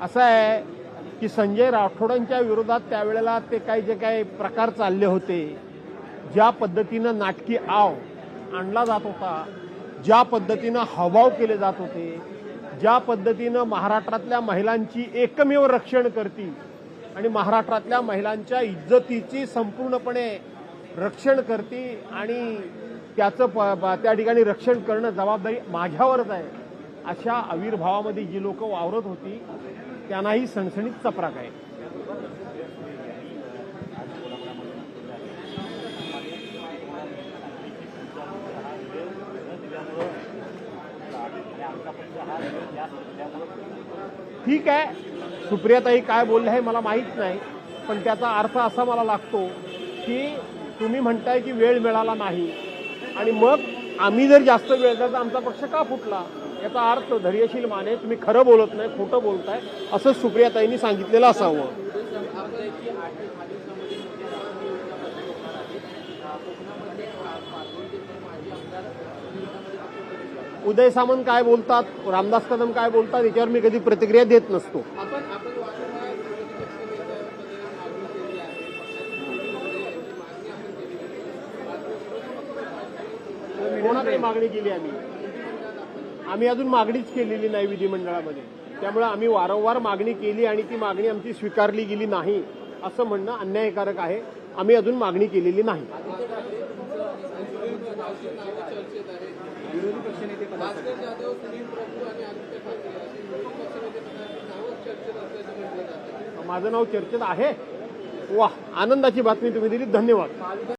असं आहे की संजय राठोडांच्या विरोधात त्यावेळेला ते काही जे काही प्रकार चालले होते ज्या पद्धतीनं नाटकी आव आणला जात होता ज्या पद्धतीनं हवाव केले जात होते ज्या पद्धतीनं महाराष्ट्रातल्या महिलांची एकमेव रक्षण करती आणि महाराष्ट्रातल्या महिलांच्या इज्जतीची संपूर्णपणे रक्षण करती आणि त्याचं प- ब- त्या ठिकाणी रक्षण करणं जबाबदारी माझ्यावरच आहे अशा आविर्भावामध्ये जी लोक वावरत होती त्यांनाही सणसणीत चपराक आहे. ठीक आहे. सुप्रियाताई काय बोलले आहे मला माहीत नाही पण त्याचा अर्थ असा मला लागतो की तुम्ही म्हणताय की वेळ मिळाला नाही आणि मग आम्ही जर जास्त वेळ दिला तर आमचा पक्ष का फुटला याचा अर्थ धैर्यशील माने तुम्ही खरं बोलत नाही खोटं बोलताय असं सुप्रियाताईंनी सांगितलेलं असावं. उदय सामंत काय बोलतात रामदास कदम काय बोलतात याच्यावर मी कधी प्रतिक्रिया देत नसतो. कोणाकडे मागणी केली आम्ही? आम्ही अजून मागणीच केलेली नाही विधिमंडळामध्ये. त्यामुळे आम्ही वारंवार मागणी केली आणि ती मागणी आमची स्वीकारली गेली नाही असं म्हणणं अन्यायकारक आहे. आम्ही अजून मागणी केलेली नाही. माझं नाव चर्चेत आहे. वा आनंदाची बातमी तुम्ही दिली धन्यवाद.